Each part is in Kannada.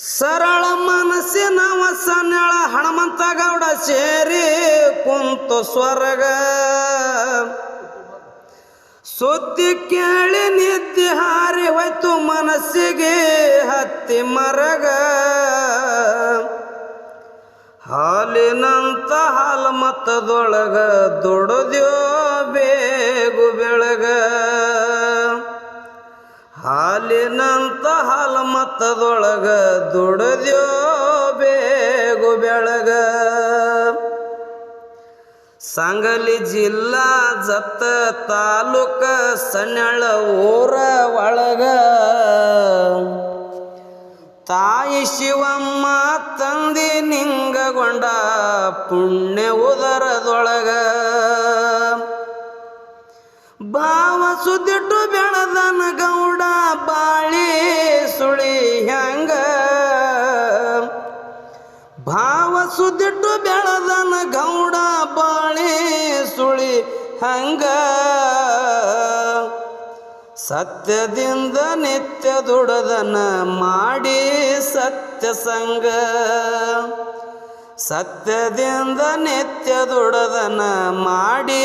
ಸರಳ ಮನಸ್ಸಿನ ವಸನೆಳ ಹಣಮಂತ ಗೌಡ ಸೇರಿ ಕುಂತು ಸ್ವರ್ಗ. ಸುದ್ದಿ ಕೇಳಿ ನಿದ್ದೆ ಹಾರಿ ಹೋಯ್ತು ಮನಸ್ಸಿಗೆ ಹತ್ತಿ ಮರಗ. ಹಾಲಿನಂತ ಹಾಲು ಮತ್ತದೊಳಗ ದುಡದ್ಯೋ ಹಾಲಿನಂತ ಹಾಲ ಮತ್ತದೊಳಗ ದುಡದ್ಯೋ ಬೇಗು ಬೆಳಗ. ಸಂಗಲಿ ಜಿಲ್ಲಾ ಜತ್ತ ತಾಲೂಕ ಸಣ್ಣಳ ಊರ ಒಳಗ. ತಾಯಿ ಶಿವಮ್ಮ ತಂದಿ ನಿಂಗಗೊಂಡ ಪುಣ್ಯ ಉದರದೊಳಗ. ಭಾವ ಸುದ್ದಿಟ್ಟು ಬೆಳದನ ಗೌಡ ಭಾವ ಸುದಿಟ್ಟು ಬೆಳೆದನ ಗೌಡ ಬಾಳಿ ಸುಳಿ ಹಂಗ. ಸತ್ಯದಿಂದ ನಿತ್ಯ ದುಡದನ ಮಾಡಿ ಸತ್ಯ ಸಂಗ. ಸತ್ಯದಿಂದ ನಿತ್ಯ ದುಡದನ ಮಾಡಿ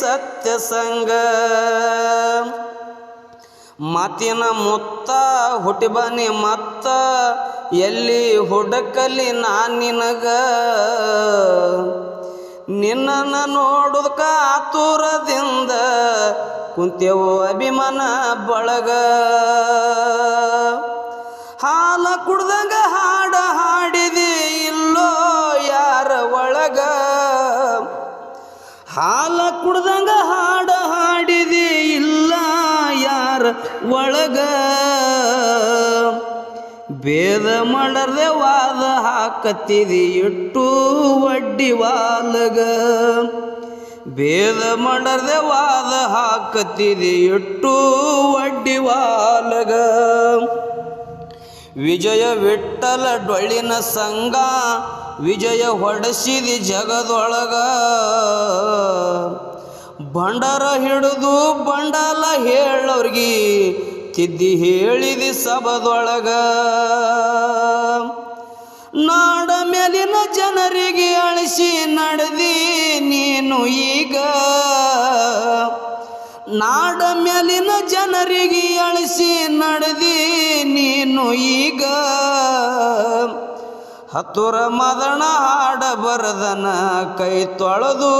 ಸತ್ಯ ಸಂಗ. ಮಾತಿನ ಮುತ್ತ ಹುಟ್ಟಿ ಬನ್ನಿ ಮತ್ತ ಎಲ್ಲಿ ಹುಡುಕಲಿ ನಾನು ನಿನಗ? ನಿನ್ನನ್ನು ನೋಡುದ ಆತುರದಿಂದ ಕುಂತೆವು ಅಭಿಮಾನ ಬಳಗ. ಹಾಲ ಕುಡ್ದಂಗ ಹಾಡ ಹಾಡಿದಿ ಇಲ್ಲೋ ಯಾರ ಒಳಗ? ಹಾಲ ಕುಡ್ದಂಗ ಹಾಡ ಹಾಡಿದಿ ಇಲ್ಲ ಯಾರ ಒಳಗ? ಭೇದ ಮಾಡದೆ ವಾದ ಹಾಕತ್ತಿದಿ ಇಟ್ಟು ಒಡ್ಡಿ ವಾಲಗ. ಭೇದ ಮಾಡದೆ ವಾದ ಹಾಕತ್ತಿದಿ ಇಟ್ಟು ಒಡ್ಡಿ ವಾಲಗ. ವಿಜಯ ವಿಠಲ ಡೊಳ್ಳಿನ ಸಂಗ ವಿಜಯ ಹೊಡೆಸಿದಿ ಜಗದೊಳಗ. ಬಂಡರ ಹಿಡಿದು ಬಂಡಲ ಹೇಳೋರ್ಗಿ ತಿದ್ದಿ ಹೇಳಿದಿ ಸಬದೊಳಗ ನಾಡ ಮೇಲಿನ ಜನರಿಗೆ ಅಳಿಸಿ ನಡೆದಿ ನೀನು ಈಗ. ನಾಡ ಮೇಲಿನ ಜನರಿಗೆ ಅಳಿಸಿ ನಡೆದಿ ನೀನು ಈಗ. ಹತ್ತುರ ಮದಣ ಹಾಡ ಬರದನ ಕೈ ತೊಳೆದು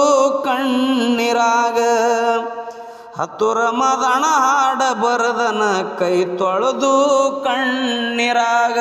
ಕಣ್ಣಿರಾಗ. ಹತ್ತುರ ಮದಣ ಹಾಡ ಬರದನ ಕೈ ತೊಳೆದು ಕಣ್ಣಿರಾಗ.